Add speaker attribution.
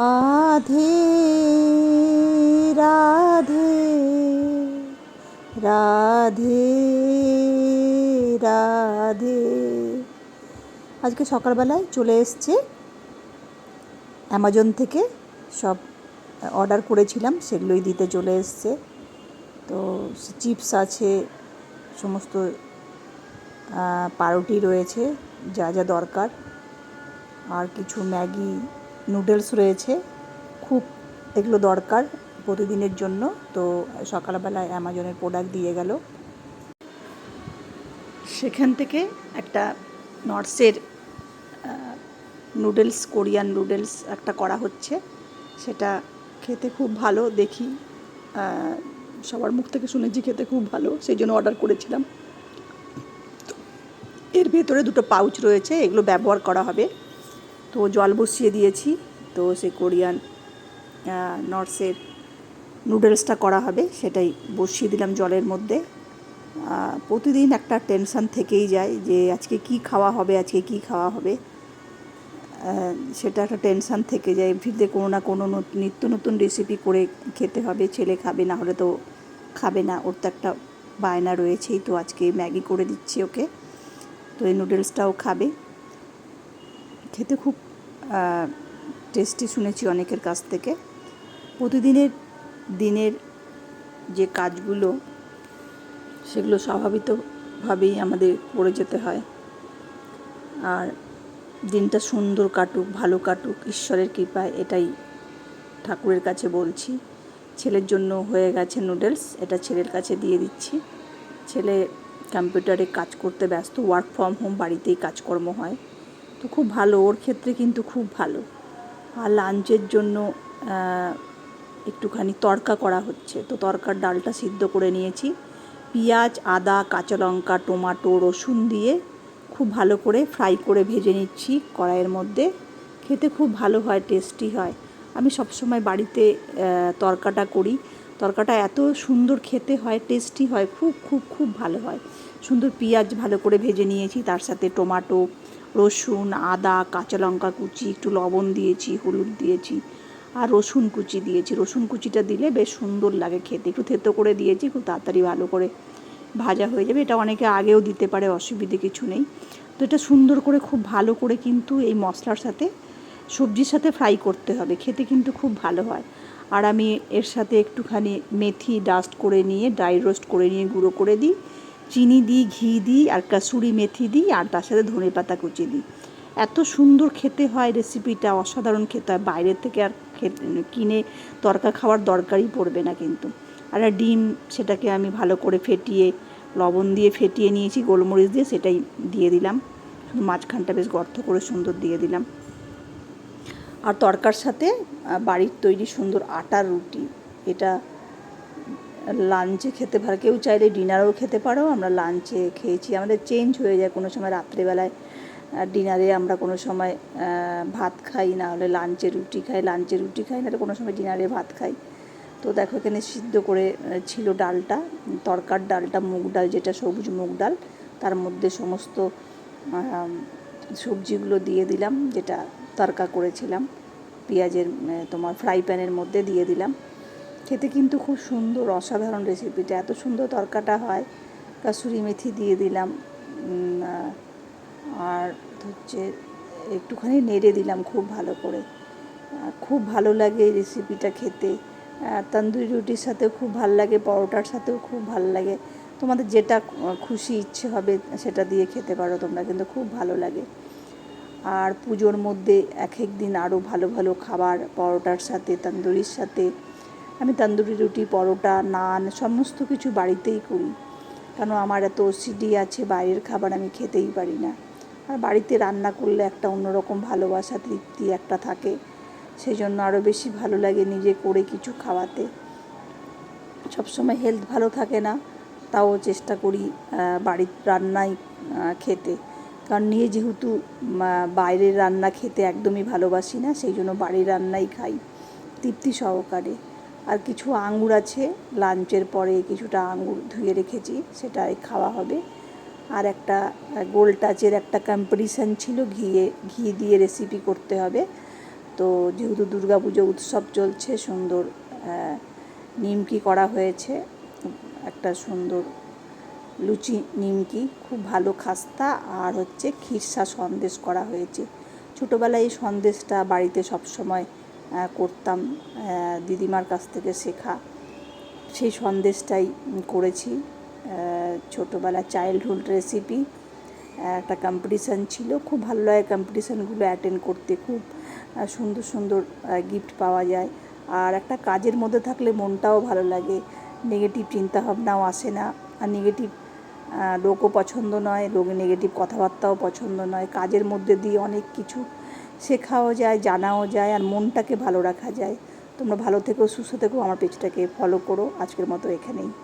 Speaker 1: রাধে রাধে রাধে রাধে। আজকে সকালবেলায় চলে এসছে অ্যামাজন থেকে সব অর্ডার করেছিলাম, সেগুলোই দিতে চলে এসছে। তো চিপস আছে, সমস্ত পাউরুটি রয়েছে, যা যা দরকার। আর কিছু ম্যাগি নুডলস রয়েছে। খুব এগুলো দরকার প্রতিদিনের জন্য। তো সকালবেলায় অ্যামাজনের প্রোডাক্ট দিয়ে গেল। সেখান থেকে একটা নর্সের নুডলস, কোরিয়ান নুডলস একটা করা হচ্ছে। সেটা খেতে খুব ভালো। দেখি সবার মুখ থেকে শুনেছি খেতে খুব ভালো। সেই জন্য অর্ডার করেছিলাম। এর ভেতরে দুটো পাউচ রয়েছে। এগুলো ব্যবহার করা হবে। তো জল বসিয়ে দিয়েছি। তো সে কোরিয়ান নর্সের নুডলসটা করা হবে, সেটাই বসিয়ে দিলাম জলের মধ্যে। প্রতিদিন একটা টেনশান থেকেই যায় যে আজকে কি খাওয়া হবে, আজকে কি খাওয়া হবে। সেটা একটা টেনশান থেকে যায়। ফিরতে কোনো না কোনো নত- নিত্য নতুন রেসিপি করে খেতে হবে, ছেলে খাবে, না হলে তো খাবে না। ওর তো একটা বায়না রয়েছেই, তো আজকে ম্যাগি করে দিচ্ছি ওকে। তো এই নুডলসটাও খাবে। খেতে খুব টেস্টি শুনেছি অনেকের কাছ থেকে। প্রতিদিনের দিনের যে কাজগুলো, সেগুলো স্বাভাবিকভাবেই আমাদের করে যেতে হয়। আর দিনটা সুন্দর কাটুক, ভালো কাটুক, ঈশ্বরের কৃপায় এটাই ঠাকুরের কাছে বলছি। ছেলের জন্য হয়ে গেছে নুডলস এটা ছেলের কাছে দিয়ে দিচ্ছি। ছেলে কম্পিউটারে কাজ করতে ব্যস্ত ওয়ার্ক ফ্রম হোম বাড়িতেই কাজকর্ম হয়। তো খুব ভালো, ওর ক্ষেত্রে কিন্তু খুব ভালো। আর লাঞ্চের জন্য একটুখানি তড়কা করা হচ্ছে। তো তরকার ডালটা সিদ্ধ করে নিয়েছি। পেঁয়াজ, আদা, কাঁচা লঙ্কা, টমাটো, রসুন দিয়ে খুব ভালো করে ফ্রাই করে ভেজে নিচ্ছি কড়াইয়ের মধ্যে। খেতে খুব ভালো হয় টেস্টি হয়। আমি সবসময় বাড়িতে তরকাটা করি। তরকাটা এত সুন্দর খেতে হয় টেস্টি হয়, খুব খুব খুব ভালো হয়। সুন্দর পেঁয়াজ ভালো করে ভেজে নিয়েছি, তার সাথে টমাটো রসুন, আদা, কাঁচা লঙ্কা কুচি, একটু লবণ দিয়েছি, হলুদ দিয়েছি আর রসুন কুচি দিয়েছি। রসুন কুচিটা দিলে বেশ সুন্দর লাগে খেতে। একটু থেতো করে দিয়েছি, খুব তাড়াতাড়ি ভালো করে ভাজা হয়ে যাবে। এটা অনেকে আগেও দিতে পারে, অসুবিধে কিছু নেই। তো এটা সুন্দর করে, খুব ভালো করে কিন্তু এই মশলার সাথে, সবজির সাথে ফ্রাই করতে হবে। খেতে কিন্তু খুব ভালো হয়। আর আমি এর সাথে একটুখানি মেথি ডাস্ট করে নিয়ে ড্রাই রোস্ট করে নিয়ে, গুঁড়ো করে দিই। চিনি দিই, ঘি দিই আর কাসুরি মেথি দিই আর তার সাথে ধনে পাতা কুচি দিই। এত সুন্দর খেতে হয় রেসিপিটা অসাধারণ খেতে হয়। বাইরের থেকে আর কিনে তরকা খাওয়ার দরকারই পড়বে না কিন্তু। আর ডিম সেটাকে আমি ভালো করে ফেটিয়ে, লবণ দিয়ে ফেটিয়ে নিয়েছি, গোলমরিচ দিয়ে সেটাই দিয়ে দিলাম। শুধু মাঝখানটা বেশ গর্ত করে সুন্দর দিয়ে দিলাম। আর তরকার সাথে বাড়ির তৈরি সুন্দর আটার রুটি, এটা লাঞ্চে খেতে পারো। কেউ চাইলে ডিনারেও খেতে পারো। আমরা লাঞ্চে খেয়েছি। আমাদের চেঞ্জ হয়ে যায় কোনো সময় রাত্রেবেলায়। ডিনারে আমরা কোনো সময় ভাত খাই, না হলে লাঞ্চে রুটি খাই। লাঞ্চে রুটি খাই, না হলে কোনো সময় ডিনারে ভাত খাই। তো দেখো এখানে সিদ্ধ করে ছিল ডালটা। তরকার ডালটা, মুগ ডাল যেটা সবুজ মুগ ডাল, তার মধ্যে সমস্ত সবজিগুলো দিয়ে দিলাম, যেটা তরকা করেছিলাম। পেঁয়াজের তোমার ফ্রাই প্যানের মধ্যে দিয়ে দিলাম। খেতে কিন্তু খুব সুন্দর, অসাধারণ রেসিপিটা এত সুন্দর তরকাটা হয়। কাসুরি মেথি দিয়ে দিলাম আর হচ্ছে একটুখানি নেড়ে দিলাম খুব ভালো করে। খুব ভালো লাগে এই রেসিপিটা খেতে। তন্দুরি রুটির সাথেও খুব ভালো লাগে, পরোটার সাথেও খুব ভালো লাগে। তোমাদের যেটা খুশি ইচ্ছে হবে সেটা দিয়ে খেতে পারো, তোমরা কিন্তু খুব ভালো লাগে। আর পুজোর মধ্যে এক এক দিন আরও ভালো ভালো খাবার, পরোটার সাথে, তন্দুরির সাথে আমি তন্দুরি রুটি, পরোটা, নান, সমস্ত কিছু বাড়িতেই করি। কেন আমার এত ওসিডি আছে, বাইরের খাবার আমি খেতেই পারি না। আর বাড়িতে রান্না করলে একটা অন্যরকম ভালোবাসা, তৃপ্তি একটা থাকে। সেই জন্য আরও বেশি ভালো লাগে নিজে করে কিছু খাওয়াতে। সবসময় হেলথ ভালো থাকে না, তাও চেষ্টা করি বাড়ির রান্নাই খেতে। কারণ নিয়ে যেহেতু বাইরের রান্না খেতে একদমই ভালোবাসি না, সেই জন্য বাড়ির রান্নাই খাই, তৃপ্তি সহকারে। আর কিছু আঙুর আছে। লাঞ্চের পরে কিছুটা আঙুর ধুয়ে রেখেছি, সেটাই খাওয়া হবে। আর একটা গোল টাচের একটা কম্পিটিশান ছিল, ঘিয়ে, ঘি দিয়ে রেসিপি করতে হবে। তো যেহেতু দুর্গা পুজো উৎসব চলছে, সুন্দর নিমকি করা হয়েছে। একটা সুন্দর লুচি নিমকি, খুব ভালো খাস্তা। আর হচ্ছে খিরসা সন্দেশ করা হয়েছে। ছোটোবেলায় এই সন্দেশটা বাড়িতে সবসময় করতাম দিদিমার কাছ থেকে শেখা। সেই সন্দেশটাই করেছি। ছোটোবেলা চাইল্ডহুড রেসিপি একটা কম্পিটিশান ছিল। খুব ভালো লাগে কম্পিটিশানগুলো অ্যাটেন্ড করতে। খুব সুন্দর সুন্দর গিফট পাওয়া যায়। আর একটা কাজের মধ্যে থাকলে মনটাও ভালো লাগে। নেগেটিভ চিন্তাভাবনাও আসে না। আর নেগেটিভ লোকও পছন্দ নয়। লোক নেগেটিভ কথাবার্তাও পছন্দ নয়। কাজের মধ্যে দিয়ে অনেক কিছু শেখাও যায়, জানাও যায় আর মনটাকে ভালো রাখা যায়। তোমরা ভালো থেকো, সুস্থ থেকো, আমার পেজটাকে ফলো করো। আজকের মতো এখানেই।